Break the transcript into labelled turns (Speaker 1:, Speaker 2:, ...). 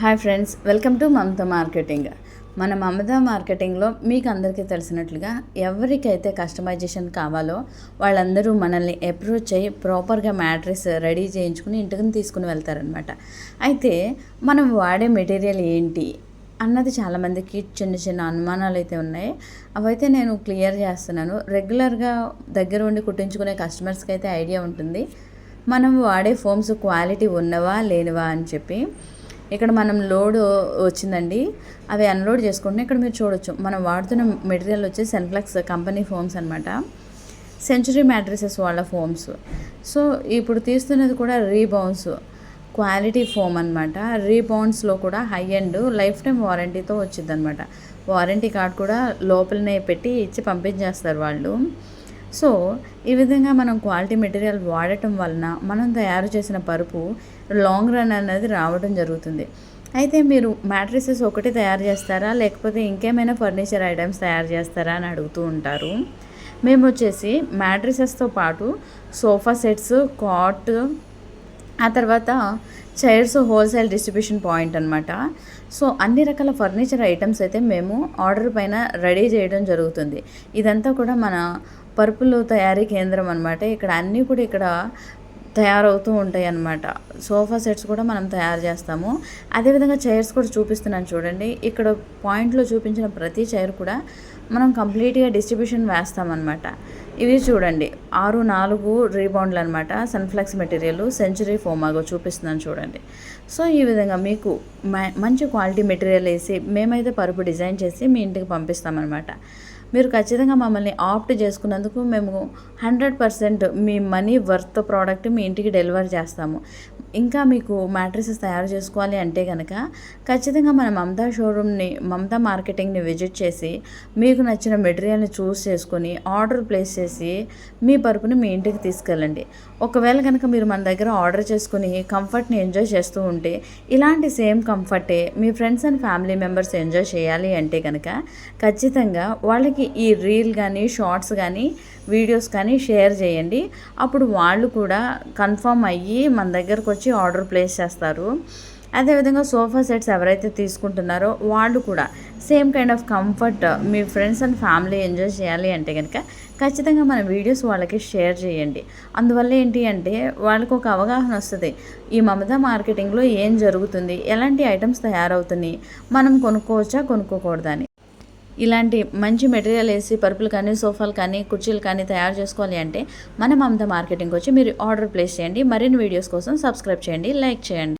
Speaker 1: Hi friends welcome to Mamata marketing. మన మమత మార్కెటింగ్లో మీకు అందరికీ తెలిసినట్లుగా ఎవరికైతే కస్టమైజేషన్ కావాలో వాళ్ళందరూ మనల్ని అప్రోచ్ అయ్యి ప్రాపర్గా మ్యాట్రెస్ రెడీ చేయించుకుని ఇంటికి తీసుకుని వెళ్తారనమాట అయితే మనం వాడే మెటీరియల్ ఏంటి అన్నది చాలామందికి చిన్న చిన్న అనుమానాలు అయితే ఉన్నాయి. అవైతే నేను క్లియర్ చేస్తున్నాను. రెగ్యులర్గా దగ్గర ఉండి కుట్టించుకునే కస్టమర్స్కి అయితే ఐడియా ఉంటుంది. మనం వాడే ఫోమ్స్ క్వాలిటీ ఉన్నవా లేనివా అని చెప్పి ఇక్కడ మనం లోడ్ వచ్చిందండి. అవి అన్లోడ్ చేసుకుంటే ఇక్కడ మీరు చూడొచ్చు. మనం వాడుతున్న మెటీరియల్ వచ్చి సెన్ఫ్లెక్స్ కంపెనీ ఫోమ్స్ అనమాట సెంచురీ మ్యాట్రిసెస్ వాళ్ళ ఫోమ్స్. సో ఇప్పుడు తీస్తున్నది కూడా రీబౌన్స్ క్వాలిటీ ఫోమ్ అనమాట రీబౌండ్స్లో కూడా హై అండ్ లైఫ్ టైం వారంటీతో వచ్చిందనమాట వారంటీ కార్డ్ కూడా లోపలనే పెట్టి ఇచ్చి పంపించేస్తారు వాళ్ళు. సో ఈ విధంగా మనం క్వాలిటీ మెటీరియల్ వాడటం వలన మనం తయారు చేసిన పరుపు లాంగ్ రన్ అనేది రావడం జరుగుతుంది. అయితే మీరు మ్యాట్రిసెస్ ఒకటి తయారు చేస్తారా? లేకపోతే ఇంకేమైనా ఫర్నిచర్ ఐటమ్స్ తయారు చేస్తారా అని అడుగుతూ ఉంటారు. మేము వచ్చేసి మ్యాట్రిసెస్తో పాటు సోఫా సెట్స్ కాట్ ఆ తర్వాత చైర్స్ హోల్సేల్ డిస్ట్రిబ్యూషన్ పాయింట్ అనమాట సో అన్ని రకాల ఫర్నిచర్ ఐటమ్స్ అయితే మేము ఆర్డర్ పైన రెడీ చేయడం జరుగుతుంది. ఇదంతా కూడా మన పరుపులు తయారీ కేంద్రం అనమాట ఇక్కడ అన్నీ కూడా ఇక్కడ తయారవుతూ ఉంటాయి అన్నమాట సోఫా సెట్స్ కూడా మనం తయారు చేస్తాము. అదేవిధంగా చైర్స్ కూడా చూపిస్తున్నాను చూడండి. ఇక్కడ పాయింట్లో చూపించిన ప్రతి చైర్ కూడా మనం కంప్లీట్గా డిస్ట్రిబ్యూషన్ వేస్తామన్నమాట. ఇవి చూడండి ఆరు నాలుగు రీబౌండ్లు అనమాట సన్ఫ్లెక్స్ మెటీరియల్ సెంచరీ ఫోమాగో చూపిస్తున్నాను చూడండి. సో ఈ విధంగా మీకు మంచి క్వాలిటీ మెటీరియల్ వేసి మేమైతే పరుపు డిజైన్ చేసి మీ ఇంటికి పంపిస్తామన్నమాట. మీరు ఖచ్చితంగా మమ్మల్ని ఆప్ట్ చేసుకున్నందుకు మేము హండ్రెడ్ పర్సెంట్ మీ మనీ వర్త్ ప్రోడక్ట్ మీ ఇంటికి డెలివర్ చేస్తాము. ఇంకా మీకు మ్యాట్రిసెస్ తయారు చేసుకోవాలి అంటే కనుక ఖచ్చితంగా మన మమతా షోరూమ్ని మమతా మార్కెటింగ్ని విజిట్ చేసి మీకు నచ్చిన మెటీరియల్ని చూస్ చేసుకొని ఆర్డర్ ప్లేస్ చేసి మీ పరుపుని మీ ఇంటికి తీసుకెళ్ళండి. ఒకవేళ కనుక మీరు మన దగ్గర ఆర్డర్ చేసుకుని కంఫర్ట్ని ఎంజాయ్ చేస్తూ ఉంటే ఇలాంటి సేమ్ కంఫర్టే మీ friends and family members enjoy చేయాలి అంటే కనుక ఖచ్చితంగా వాళ్ళకి ఈ రీల్ కానీ షార్ట్స్ కానీ వీడియోస్ కానీ షేర్ చేయండి. అప్పుడు వాళ్ళు కూడా కన్ఫర్మ్ అయ్యి మన దగ్గరకు వచ్చి ఆర్డర్ ప్లేస్ చేస్తారు. అదేవిధంగా సోఫా సెట్స్ ఎవరైతే తీసుకుంటున్నారో వాళ్ళు కూడా సేమ్ కైండ్ ఆఫ్ కంఫర్ట్ మీ ఫ్రెండ్స్ అండ్ ఫ్యామిలీ ఎంజాయ్ చేయాలి అంటే కనుక ఖచ్చితంగా మన వీడియోస్ వాళ్ళకి షేర్ చేయండి. అందువల్ల ఏంటి అంటే వాళ్ళకు ఒక అవగాహన వస్తుంది. ఈ మమతా మార్కెటింగ్లో ఏం జరుగుతుంది? ఎలాంటి ఐటమ్స్ తయారవుతున్నాయి? మనం కొనుక్కోవచ్చా? కొనుక్కోకూడదని ఇలాంటి మంచి మెటీరియల్ వేసి పరుపులు కానీ సోఫాలు కానీ కుర్చీలు కానీ తయారు చేసుకోవాలి అంటే మన మమత మార్కెటింగ్ వచ్చి మీరు ఆర్డర్ ప్లేస్ చేయండి. మరిన్ని వీడియోస్ కోసం సబ్స్క్రైబ్ చేయండి లైక్ చేయండి.